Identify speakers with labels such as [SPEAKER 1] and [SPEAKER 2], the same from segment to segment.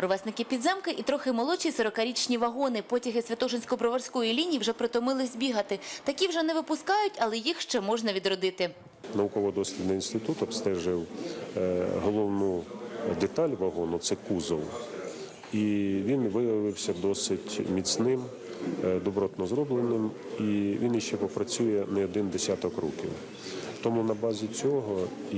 [SPEAKER 1] Ровесники підземки і трохи молодші 40-річні вагони. Потяги Святошинсько-Броварської лінії вже притомились бігати. Такі вже не випускають, але їх ще можна відродити.
[SPEAKER 2] Науково-дослідний інститут обстежив е, головну деталь вагону це кузов. І він виявився досить міцним, добротно зробленим, і він іще попрацює не один десяток років. Тому на базі цього і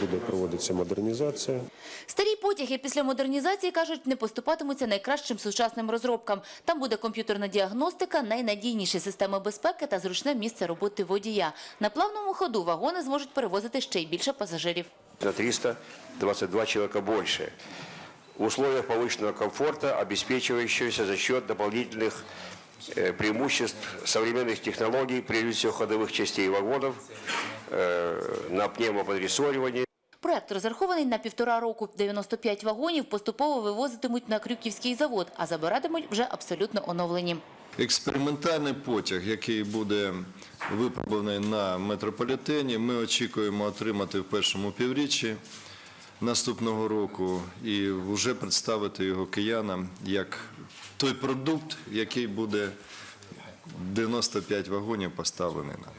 [SPEAKER 2] буде проводитися модернізація.
[SPEAKER 1] Старі потяги після модернізації, кажуть, не поступатимуться найкращим сучасним розробкам. Там буде комп'ютерна діагностика, найнадійніші системи безпеки та зручне місце роботи водія. На плавному ходу вагони зможуть перевозити ще й більше пасажирів.
[SPEAKER 3] на 322 человека больше. В условиях повышенного комфорта, обеспечивающегося за счет дополнительных э, преимуществ современных технологий, прежде всего ходовых частей вагонов, э, на пневмоподрессоривании.
[SPEAKER 1] Проект розрахований на півтора року. 95 вагонів поступово вивозитимуть на Крюківський завод, а забиратимуть вже абсолютно оновлені.
[SPEAKER 4] Експериментальний потяг, який буде випробуваний на метрополітені, ми очікуємо отримати в першому півріччі наступного року і вже представити його киянам як той продукт, який буде 95 вагонів поставлений нам.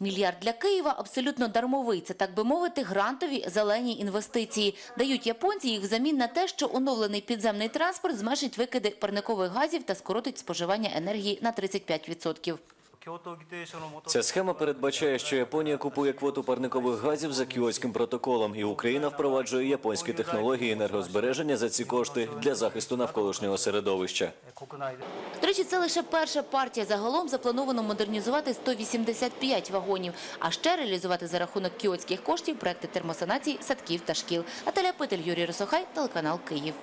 [SPEAKER 1] Мільярд для Києва абсолютно дармовий. Це, так би мовити, грантові зелені інвестиції. Дають японці їх взамін на те, що оновлений підземний транспорт зменшить викиди парникових газів та скоротить споживання енергії на 35%.
[SPEAKER 5] Ця схема передбачає, що Японія купує квоту парникових газів за кіотським протоколом, і Україна впроваджує японські технології енергозбереження за ці кошти для захисту навколишнього середовища.
[SPEAKER 1] До речі, це лише перша партія. Загалом заплановано модернізувати 185 вагонів, а ще реалізувати за рахунок кіотських коштів проекти термосанації садків та шкіл. Наталя Питель, Юрій Росохай, телеканал Київ.